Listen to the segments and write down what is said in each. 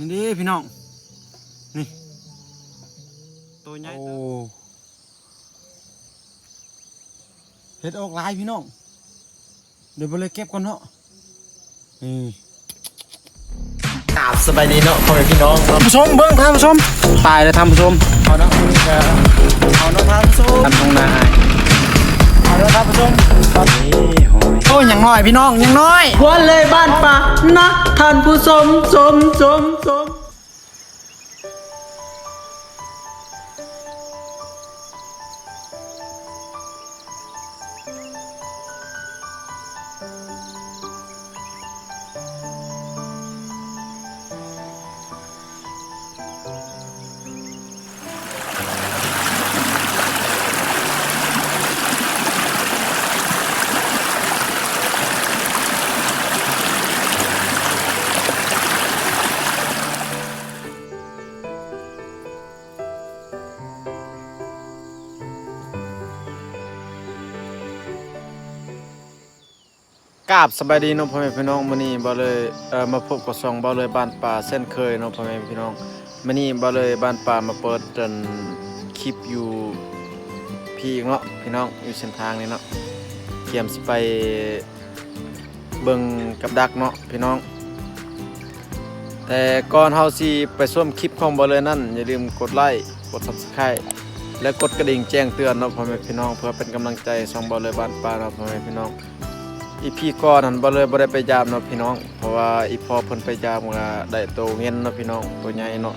นี่ดิพี่น้อง นี่ ตัวใหญ่โอ้เห็ดออกหลายพี่น้อง เดี๋ยวไปเลยเก็บก่อนเนาะ นี่กราบสบายดีเนาะพ่อแม่พี่น้องเนาะท่านผู้ชมเบิ้งท่านผู้ชม ตายเลยท่านผู้ชม เอาเนาะนี่ก็เอาเนาะท่านผู้ชมทำตรงนาเอาเนาะท่านผู้ชมตอนนี้นี่ โหยโอ้ยยังน้อยพี่น้องยังน้อยหัวเลยบ้านป่านะท่านผู้ชมชมชมชม ราบสบายดีเนาะพ่อแม่พี่น้องมื้อนี้บ่เลยเอ่อมาพบกับช่องบ่เลยบ้านป่าเส้นเคยเนาะพ่อแม่พี่น้องมื้อนี้บ่เลยบ้านป่ามาเปิดจนคลิปอยู่พี่เนาะพี่น้องอยู่เส้นทางนี้เนาะเตรียมสิไปเบิ่งกับดักเนาะพี่น้อง แต่ก่อนเฮาสิไปชมคลิปของบ่เลยนั่นอย่าลืมกดไลค์กด Subscribe และกดกระดิ่งแจ้งเตือนเนาะพ่อแม่พี่น้องเพื่อเป็นกำลังใจช่องบ่เลยบ้านป่าเนาะพ่อแม่พี่น้อง อีพีก่อนนั้นบ่เลยบ่ได้ไปยามเนาะพี่น้อง เพราะว่าอีพอเพิ่นไปยามก็ได้โตเงินเนาะพี่น้องตัวใหญ่เนาะ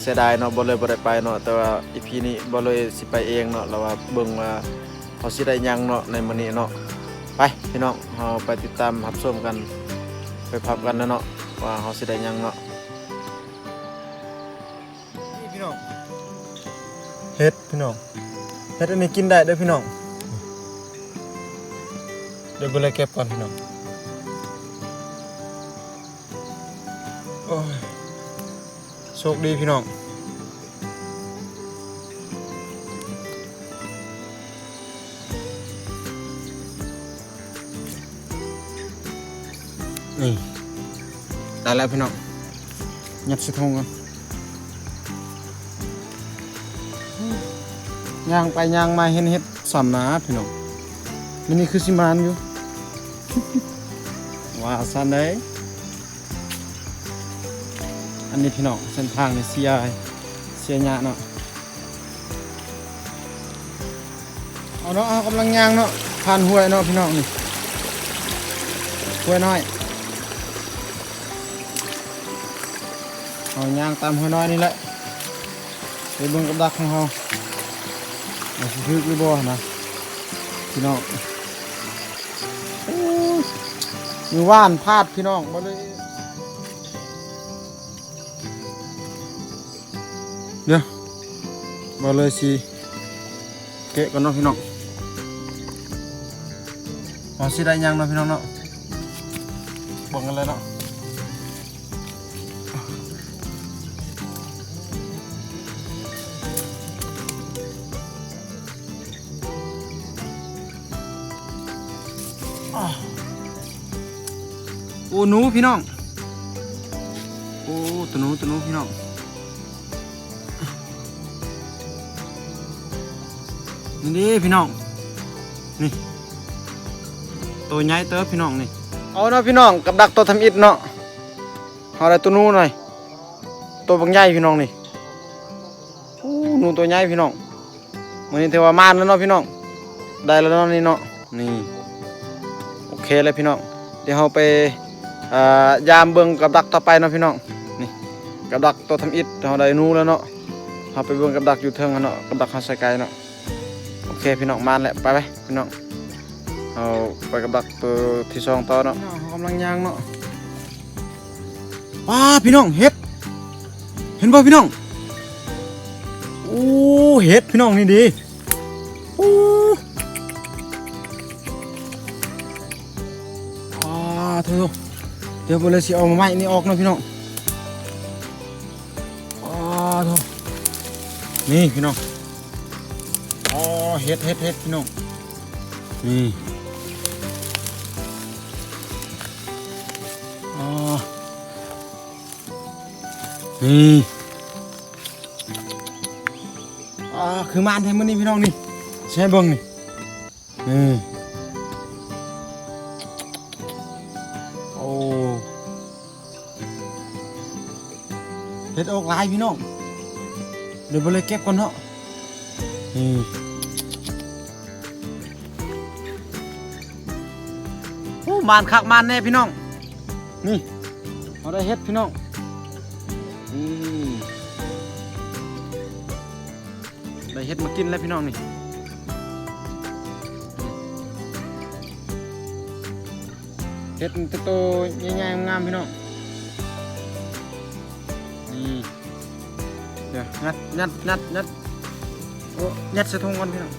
เสียดายเนาะบ่เลยบ่ได้ไปเนาะแต่ว่าอีพีนี้บ่เลยสิไปเองเนาะแล้วว่าเบิ่งว่าเขาสิได้ยังเนาะในมื้อนี้เนาะไปพี่น้องเฮาไปติดตามรับชมกัน ไปพับกันนะเนาะว่าเฮาสิได้ยังเนาะพี่น้องเห็ดพี่น้องเห็ดอันนี้กินได้เด้วยพี่น้อง ดี๋ยวไปเลยเก็บก่อนพี่น้องโอ้ยโชคดีพี่น้องนี่ได้แล้วพี่น้องยัดส่ถุงกันย่างไปย่างมาเห็นเห็ดสามนาพี่น้องมันนี่คือสิมานอยู่ ว่าสันได้อันนี้พี่น้องเส้นทางในเสียเสียหยาเนาะเอาเนาะเอากำลังย่างเนาะผ่านห้วยเนาะพี่น้องนี่ห้วยน้อยเอาย่างตามห้วยน้อยนี่แหละไปเบิ่งกับดักของเรามันสิทึกหรือบ่นะพี่น้อง มีว่านพาดพี่น้องมาเลยเดี๋ยวมาเลยสิเกะกันเนาะพี่น้องพอสิได้ยังเนาะพี่น้องเนาะบังกันเลยเนาะ โอ้หนูพี่น้อง โอ้ตัวนูตัวนูพี่น้องนี่ดิพี่น้อง นี่ ตัวใหญ่เติบพี่น้องนี่ เอาเนาะพี่น้องกับดักตัวทำอิดเนาะเอาอะไรตัวนู้หน่อย ตัวบางใหญ่พี่น้องนี่โอ้หนูตัวใหญ่พี่น้องมันนี้เทวามานแล้วเนาะพี่น้อง ได้แล้วเนาะนี่เนาะ นี่ โอเคเลยพี่น้อง เดี๋ยวเราไป ยามเบิ่งกับดักต่อไปเนาะพี่น้องนี่กับดักตัวทำอิฐเราได้นูแล้วเนาะเราไปเบิ่งกับดักอยู่เทิงกันเนาะกับดักเฮาใส่ไกลเนาะโอเคพี่น้องมาแล้วไปไปพี่น้องเอาไปกับดักตัวที่สองต่อเนาะกำลังย่างเนาะว้าพี่น้องเห็ดเห็นป่ะพี่น้องโอ้เห็ดพี่น้องนี่ดีโอ้อ่าเธอเดี๋ยวบเลยสิเอามาไม้นี่ออกเนาะพี่น้องอ๋อโถ่นี่พี่น้องอ๋อเฮ็ดเฮ็ดเฮ็ดพี่น้องนี่อ๋อนี่อ่าคือมานแทนมื้อนี้พี่น้องนี่ใช่เบิ่งนี่นี่ ดออกลายพี่น้องเดี๋ยวบ่เลยเก็บก่อนเนาะนี่โอ้มานคักมานแน่พี่น้อง นี่เอาได้เฮ็ดพี่น้องนี่ได้เฮ็ดมากินแล้วพี่น้องนี่เฮ็ดมันโตๆใหญ่ๆงามพี่น้อง เดี๋ยวงัดงัดงัดงัดโอ้ยัดสะทงก่อนพี่น้อง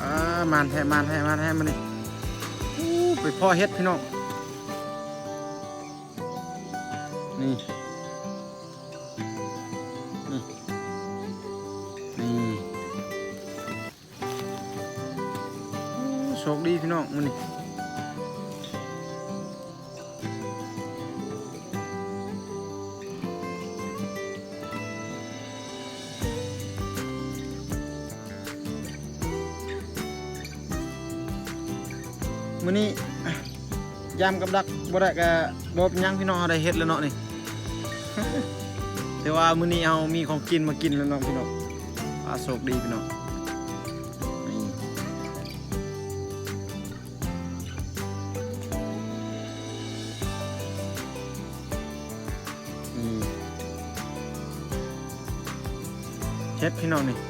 อ่ามานแท้มานแท้มานแท้มานี่อู้ไปพ่อเฮ็ดพี่น้องนี่ มื้อนี้ยามกับดักบ่ได้ก็บ่เป็นหยังพี่น้องอาได้เฮ็ดแล้วเนาะนี่ แต่ว่ามื้อนี้เอามีของกินมากินแล้วเนาะพี่น้องอาโชคดีพี่น้องนี่นี่เฮ็ดพี่น้องนี่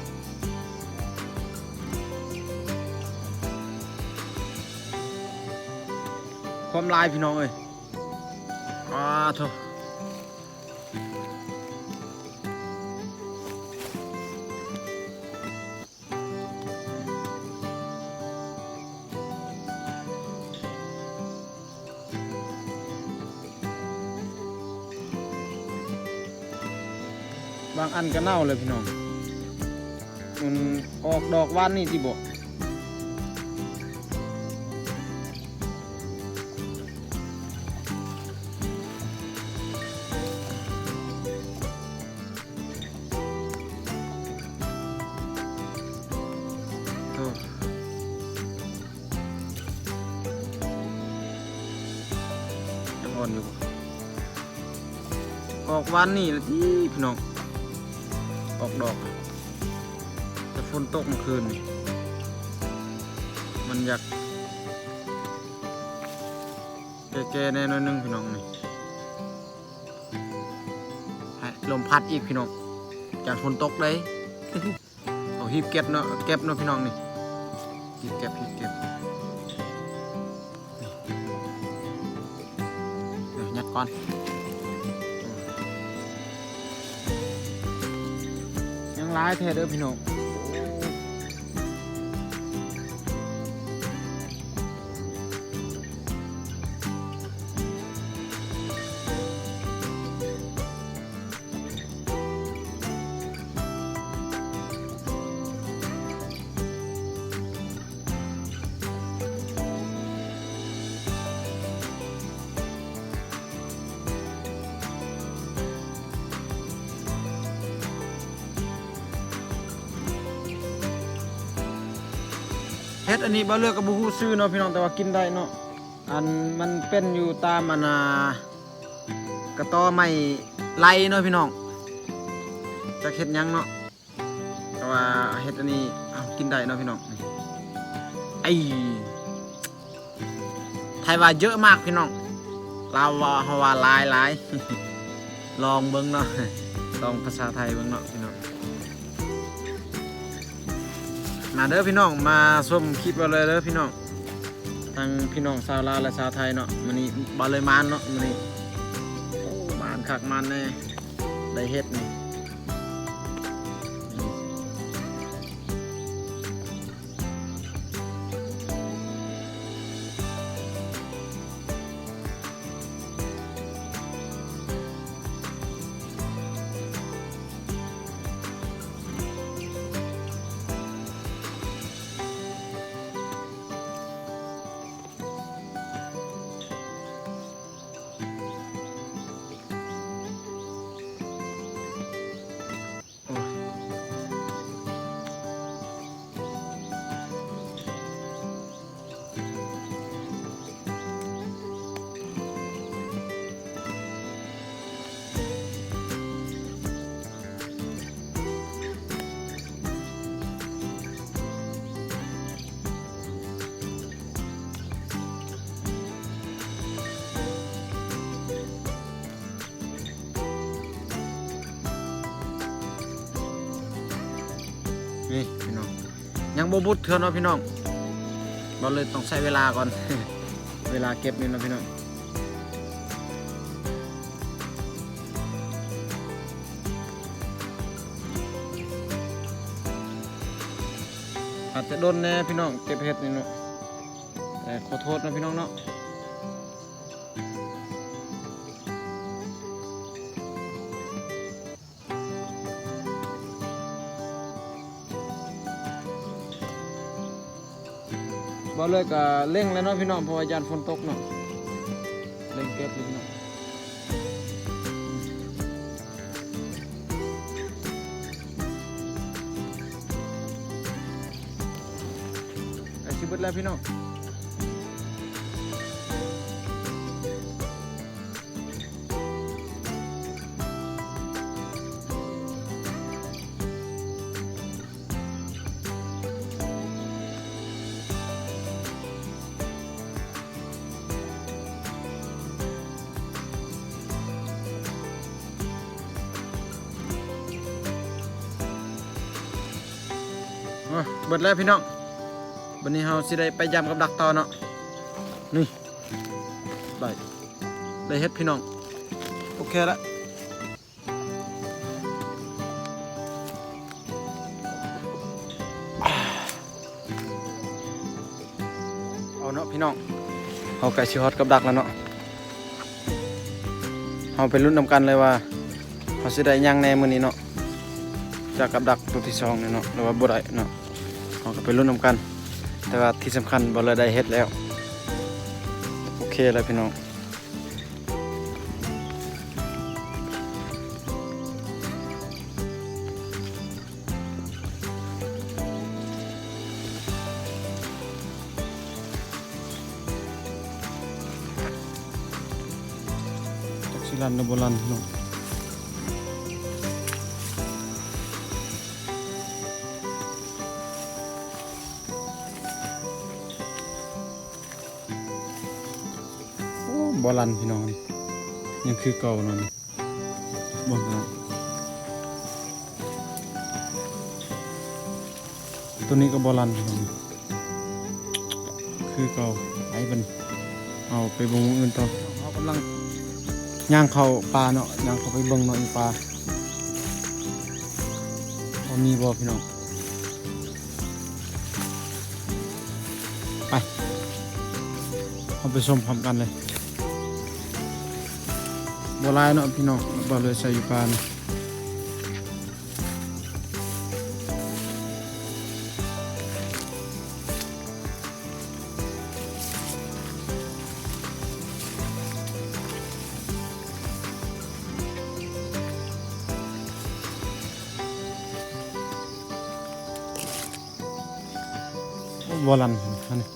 ความลายพี่น้องเอ้ยอาโถบางอันก็เน่าเลยพี่น้องมันออกดอกวานนี่ที่บอก ออกวันนี่ละที่พี่น้อง ออกดอกแต่ฝนตกเมื่อคืน มันอยากแก่ๆแน่นอยหนึงพี่น้องนี่ให้ลมพัดอีกพี่น้องจากฝนตกเลยเอาหีบเก็บเนาะเก็บเนาะพี่น้องนี่หีบเก็บหีบเก็บนี่เดี๋ยวยัดก่อน ร้ายแท้เด้อพี่น้อง ฮ็ดอันนี้บ่เลือกกับบ่ฮู้ซื้อเนาะพี่น้องแต่ว่ากินได้เนาะอันมันเป็นอยู่ตามอันน่ะกระต้อไม้ไล่เนาะพี่น้องจักเฮ็ดยังเนาะแต่ว่าเฮ็ดอันนี้เอากินได้เนาะพี่น้องไอ้ไทยว่าเยอะมากพี่น้องลาวว่าเฮาว่าหลายลายลองเบิ่งเนาะลองภาษาไทยเบิ่งเนาะพี่น้อง มาเด้อพี่น้องมาชมคลิปเราเลยเด้อพี่น้องทั้งพี่น้องชาวลาวและชาวไทยเนาะมันนี้บาเลยมานเนาะมันนี้โอ้มานขักมันแน่ได้เฮ็ด บบุดเถื่อนเนาะพี่น้องเราเลยต้องใช้เวลาก่อน เวลาเก็บนี่นะพี่น้องอาจจะโดนแน่พี่น้องเก็บเห็ดนี่เนาะแต่ขอโทษนะพี่น้องเนาะ บ่เลยก็เร่งแล้วเนาะพี่น้องเพราะว่ายานฝนตกเนาะเร่งเก็บเลยพี่น้องไอชิบดแล้วพี่น้อง บิดแล้วพี่น้องวันนี้เราสิได้ไปยำกับดักต่อเนาะนี่ได้ได้เฮ็ดพี่น้องโอเคละเอาเนาะพี่น้องเอาไก่ชิฮอตกับดักแล้วเนาะเอาไปลุ้นนำกันเลยว่าเขาสิได้หยังแน่มือนี้เนาะจากกับดักตัวที่สองเนี่ยเนาะหรือว่าบ่ได้เนาะ เราก็ไปรุ่นนำกัน แต่ว่าที่สำคัญบ่เลได้เฮ็ดแล้ว โอเคแล้วพี่น้องจักสิลันหรือบ่ลันพี่น้อง บอลันพี่น้องนี่ยังคือเก่าเนาะนี่บนนะตัวนี้ก็บอลันพี่น้องนี่คือเก่าไอ้บันเอาไปเบงอื่นต่อเขากำลังย่างเข้าปลาเนาะย่างเข้าไปเบิ่งเนาะอีปลาพอมีบ่พี่น้องไปเอาไปชมพร้อมกันเลย บัวลายเนาะพี่น้องบัวเลยใส่อยู่ปลาเนาะบัวลันอันนี้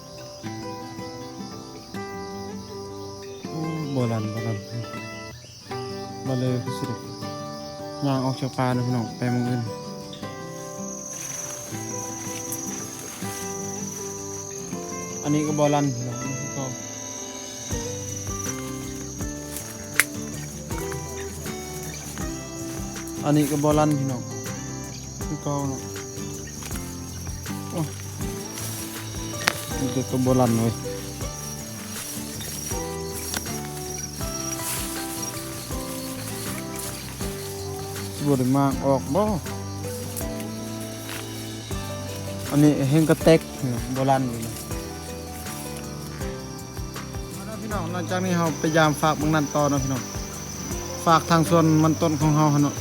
โอ้โบราณโบาเลยคือสิยางออกจากป่านะพี่น้องไปมองอื่นอันนี้ก็บองอันนี้คือเก่าอันนี้ก็โบราณพี่น้องคือเก่าเนาะโอ้นี่ก็โบราณเลย บไดมากออกบ่อันนี้เห็นกระเต็กโบราณอยู่นะเอาพี่น้องหลังจากนี้เราไปยามฝากบางนันต่อนาะพี่น้องฝากทางส่วนมันต้นของเฮาหนเนาะ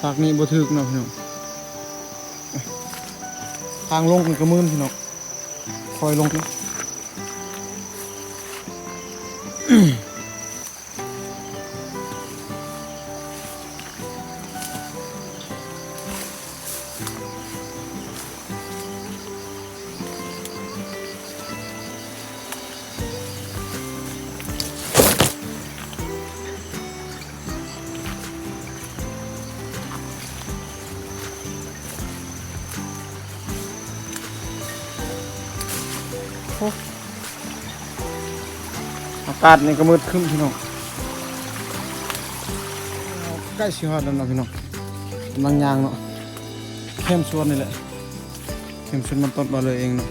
ฝากนี้บ่ถึกนาะพี่น้องทางลงกระมืนพี่น้องคอยลงนะ กาดนี่ก็มืดขึ้นพี่น้องใกล้สิฮอดแล้วเนาะพี่น้องกำลังยางเนาะเข้มส่วนนี่แหละเข้มส่วนมันต้นมาเลยเองเนาะ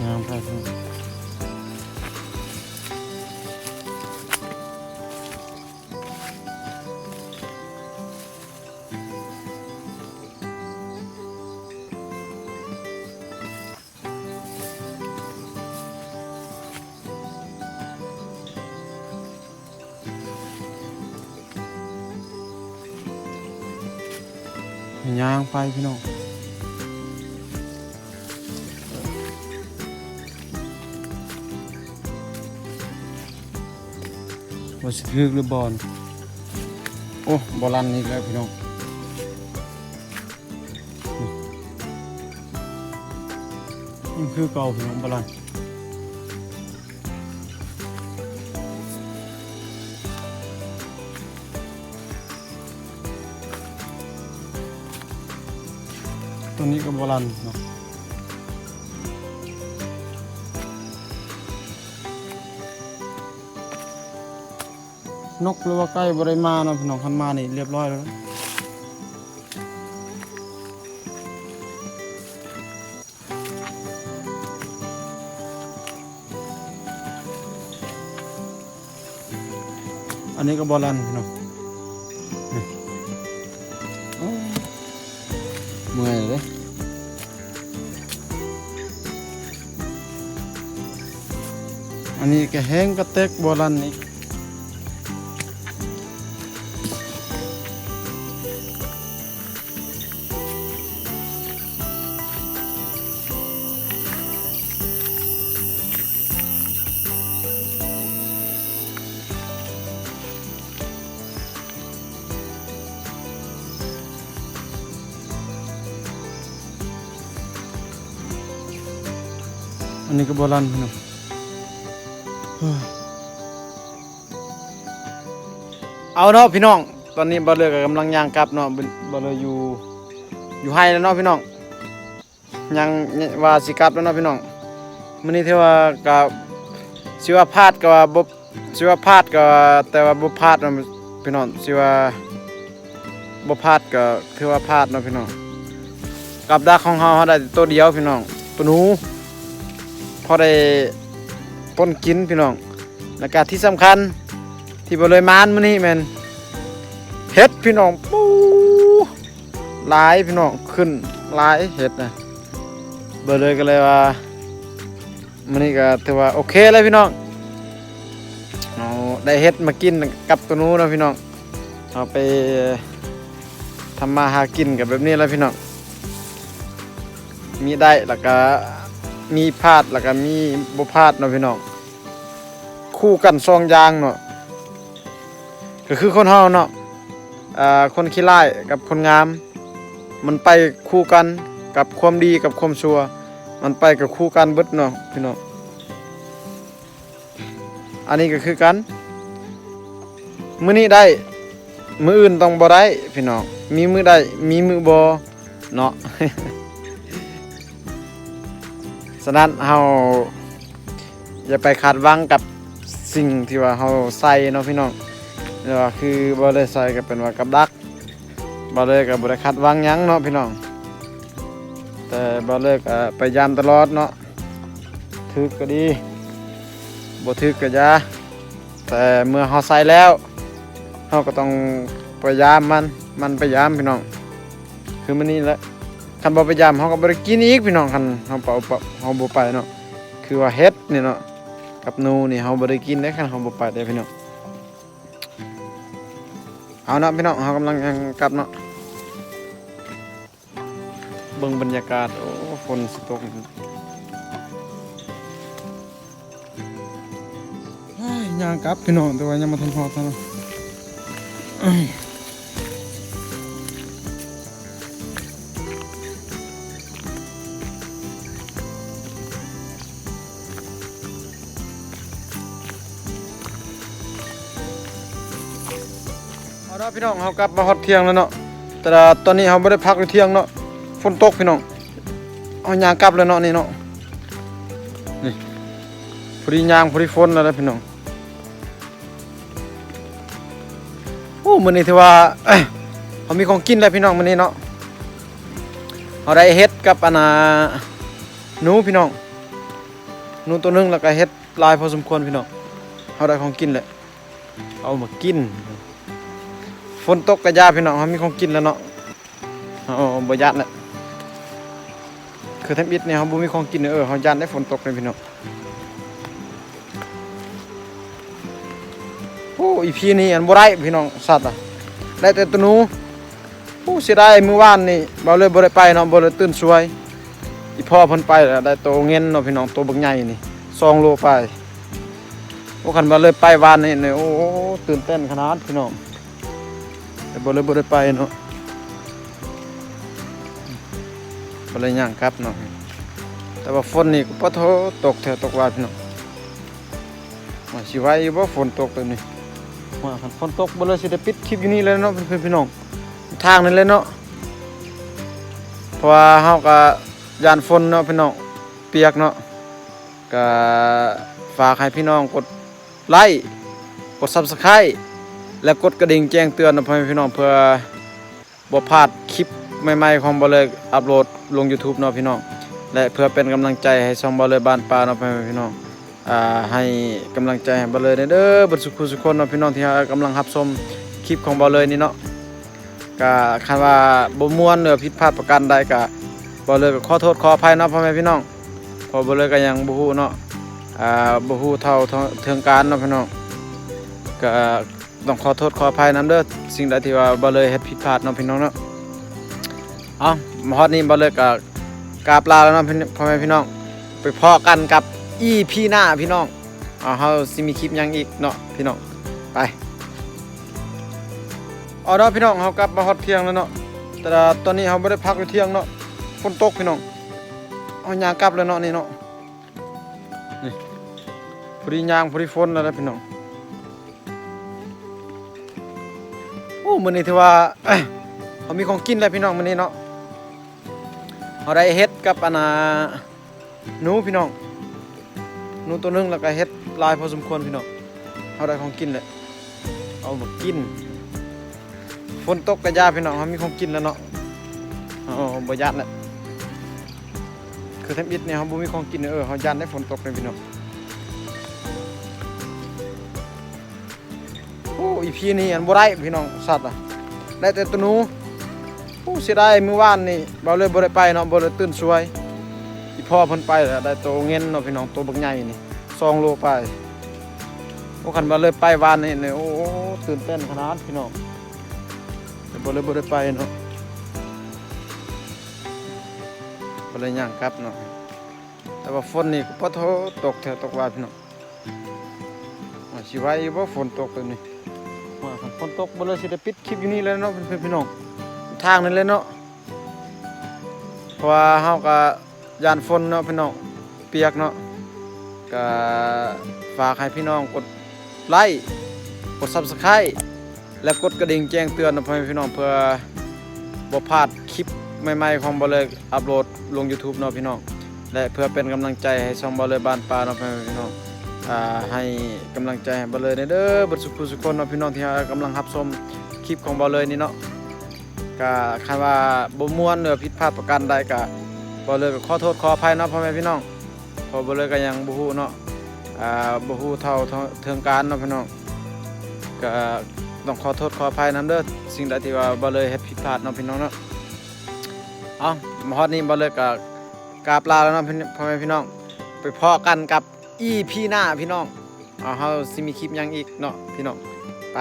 งามไปพี่น้องางไปพี่น้องว่าสิถึกหรือบอลโอ้บอลันนี่แล้วพี่น้องนี่คือเก่าพี่น้องบอลัน ตัวนี้ก็บอลันเนาะนกหรือว่าไก่บริมาเนาะพี่น้องคันมานี่เรียบร้อยแล้วอันนี้ก็บอลันพี่น้อง เมื่อยเก็แห้งกระเตกบอลันพี่น้องเอาเนาะพี่น้อง ตอนนี้บอลเลยกำลังย่างกลับเนาะบอลเลยอยู่อยู่ไฮแล้วเนาะพี่น้องยังว่าสิกลับแล้วเนาะพี่น้องมื้อนี้ที่ว่ากับสิว่าพลาดก็ว่าบ่สิว่าพลาดก็ว่าแต่ว่าบ่พลาดเนาะพี่น้องสิว่าบ่พลาดก็ถือว่าพลาดเนาะพี่น้องกับดักของเฮาเฮาได้ตัวเดียวพี่น้องตัวหนู อได้ป้นกินพี่น้องแล้วก็ที่สำคัญที่บริมานมื้อนี้แม่นเห็ดพี่น้องปูหลายพี่น้องขึ้นหลายเห็ดนะเบอเลยก็เลยว่ามื้อนี้ก็ถือว่าโอเคเลยพี่น้องเอาได้เห็ดมากินกับตัวนู้นนะพี่น้องเอาไปทำมาหากินกับแบบนี้แล้วพี่น้องมีได้แล้วก็ มีพาดแล้วก็มีบ่พาดเนาะพี่น้องคู่กันสองยางเนาะก็คือคนเฮาเนาะอ่าคนขี้ร้ายกับคนงาม มันไปคู่กันกับความดีกับความชั่ว มันไปกับคู่กันเบิดเนาะพี่น้องอันนี้ก็คือกันมื้อนี้ได้มื้ออื่นต้องบ่ได้พี่น้องมีมือได้มีมือบ่เนาะ ฉะนั้นเฮาอย่าไปคาดหวังกับสิ่งที่ว่าเฮาใส่เนาะพี่น้องเรียกว่าคือบ่ได้ใส่ก็เป็นว่ากับดักบ่เลยก็บ่ได้คาดหวังหยังเนาะพี่น้อง แต่บ่เลยก็พยายามตลอดเนาะถึกก็ดีบ่ถึกก็ย่าแต่เมื่อเฮาใส่แล้วเฮาก็ต้องพยายามมันมันพยายามพี่น้อง คือมันนี่แหละ คันบ่พยายามเฮาก็บ่ได้กินอีกพี่น้องคันเฮาเป่าเป่าเฮาบ่ไปเนาะคือว่าเฮ็ดนี่เนาะกับหนูนี่เฮาบ่ได้กินได้คันเฮาบ่ไปได้พี่น้องเอาเนาะพี่น้องเฮากำลังกลับเนาะเบิ่งบรรยากาศโอ้ฝนสิตกเฮ้ยย่างกลับพี่น้องแต่ว่ายังบ่ทันฮอดเนาะ เอาะพี่น้องเขากลับมาฮอดเที่ยงแล้วเนาะแต่ตอนนี้เขาไม่ได้พักอยู่เที่ยงเนาะฝนตกพี่น้องเอายางกลับเลยเนาะนี่เนาะนี่พอดียางพอดีฝนแล้วนะพี่น้องมื้อนี้ถือว่าเขามีของกินแล้วพี่น้องมื้อนี้เนาะเขาได้เฮ็ดกับอนน่ะหนูพี่น้องหนูตัวนึงแล้วก็เฮ็ดลายพอสมควรพี่น้องเขาได้ของกินแล้วเอามากิน ฝนตกกระยาพี่น้องเขามีของกินแล้วเนาะเอาบ่ยัดแล้วคือทำอิดเนี่ยเขาบ่มีของกินเออเขายันได้ฝนตกเลยพี่น้องโอ้อีพีนี้อันบ่ได้พี่น้องสัตว์อะได้แต่ตัวนูโอ้เสียดายมื้อวานนี่บ่เลยบ่ได้ไปเนาะบ่เลยตื่นสวยอีพ่อเพิ่นไปแล้วได้โตเงินเนาะพี่น้องโตบักใหญ่นี่2โลไปโอ้คันบ่เลยไปวานนี่เนี่ยโอ้ตื่นเต้นขนาดพี่น้อง แต่บ่เลยบ่ได้ไปเนาะบ่เลยย่างกลับเนาะแต่ว่าฝนนี่ก็บ่โทตกแถวตกว่าพี่น้องว่าสิไวอยู่บ่ฝนตกตัวนี้ว่าคันฝนตกบ่เลยสิได้ปิดคลิปอยู่นี่เลยเนาะเพื่อนพี่น้องทางนั้นเลยเนาะเพราะว่าเฮาก็ยานฝนเนาะพี่น้องเปียกเนาะก็ฝากให้พี่น้องกดไลค์กด Subscribe และกดกระดิ่งแจ้งเตือนนะพ่อแม่พี่น้องเพื่อบ่พลาดคลิปใหม่ๆของบ่เลยอัปโหลดลง YouTube เนาะพี่น้องและเพื่อเป็นกำลังใจให้ช่องบ่เลยบ้านป่าเนาะพ่อแม่พี่น้องอ่าให้กำลังใจให้บ่เลยเด้อเบ่สุขสุขคนเนาะพี่น้องที่กำลังรับชมคลิปของบ่เลยนี่เนาะก็คันว่าบ่ม่วนหรือผิดพลาดประการใดก็บ่เลยก็ขอโทษขออภัยเนาะพ่อแม่พี่น้องพอบ่เลยก็ยังบ่ฮู้เนาะอ่าบ่ฮู้เท่าเทิงการเนาะพี่น้องก็ ต้องขอโทษขออภัยน้ำเด้อสิ่งใดที่ว่าบ่เลยเฮ็ดผิดพลาดเนาะพี่น้องเนาะเอามาฮอดนี้บ่เลยก็กราบลาแล้วนาะพี่พ่อแม่พี่น้อง ไปพอกันกับ EP หน้าพี่น้องเอาเฮาสิมีคลิปยังอีกเนาะพี่น้องไปเอาเนาะพี่น้องเฮากลับมาฮอดเที่ยงแล้วเนาะแต่ตอนนี้เฮาบ่ได้พักอยู่เที่ยงเนาะฝนตกพี่น้องเอายางกลับแล้วเนาะนี่เนาะนี่พอดียางพอดีฝนแล้วนะพี่น้อง มื้อนี้ถือว่าเขามีของกินแล้วพี่น้องมื้อนี้เนาะเขาได้เฮ็ดกับอันน่ะหนูพี่น้องหนูตัวหนึงแล้วก็เฮ็ดลายพอสมควรพี่น้องเขาได้ของกินแล้วเอามากินฝนตกกระยาพี่น้องเขามีของกินแล้วเนาะเอาบ่ยัดแล้วคือทำอิดเนี่ยเขาบ่มีของกินเออเขายันได้ฝนตกเลยพี่น้อง อ้อีพีนี้อันบ่ได้พี่น้องสัตว์อะได้แต่ตัวนูโอ้เสียดายมื้อวานนี่บ่เลยบ่ได้ไปเนาะบ่เลยตื่นสวยอีพ่อเพิ่นไปแล้วได้โตเงินเนาะพี่น้องโตบักใหญ่นี่2โลไปโอ้คันบ่เลยไปวานนี่เนี่ยโอ้ตื่นเต้นขนาดพี่น้องบ่เลยบ่ได้ไปเนาะบ่เลยย่างกลับเนาะแต่ว่าฝนนี่ก็บ่โทตกแถวตกว่าพี่น้องว่าสิไวอยู่บ่ฝนตกตัวนี้ ว่าคันฝนตกบ่เลยสิได้ปิดคลิปอยู่นี่เลยเนาะเพื่อนพี่น้องทางนั้นเลยเนาะเพราะว่าเฮาก็ยานฝนเนาะพี่น้องเปียกเนาะก็ฝากให้พี่น้องกดไลค์กด Subscribe และกดกระดิ่งแจ้งเตือนนะพี่น้องเพื่อบ่พลาดคลิปใหม่ๆของบ่เลยอัปโหลดลง YouTube เนาะพี่น้องและเพื่อเป็นกำลังใจให้ช่องบ่เลยบ้านป่าเนาะพี่น้อง ให้กำลังใจบอลเลยเด้อเบัดสุขสุคนเนาะพี่น้องที่กำลังรับชมคลิปของบอลเลยนี่เนาะก็คันว่าบ่ม่วนหรือผิดพลาดประการใดก็บอลเลยก็ขอโทษขออภัยเนาะพ่อแม่พี่น้องเพอบอลเลยก็ยังบ่ฮู้เนาะอ่าบ่ฮู้เท่าเทิงการเนาะพี่น้องก็ต้องขอโทษขออภัยนํเด้อสิ่งใดที่ว่าบอลเลยเฮ็ดผิดพลาดเนาะพี่น้องเนาะเอามาฮอดนี้บอลเลยก็กราบลาแล้วเนาะพ่อแม่พี่น้องไปพอกันกับ EP หน้าพี่น้องเอาเฮาสิมีคลิปยังอีกเนาะพี่น้องไป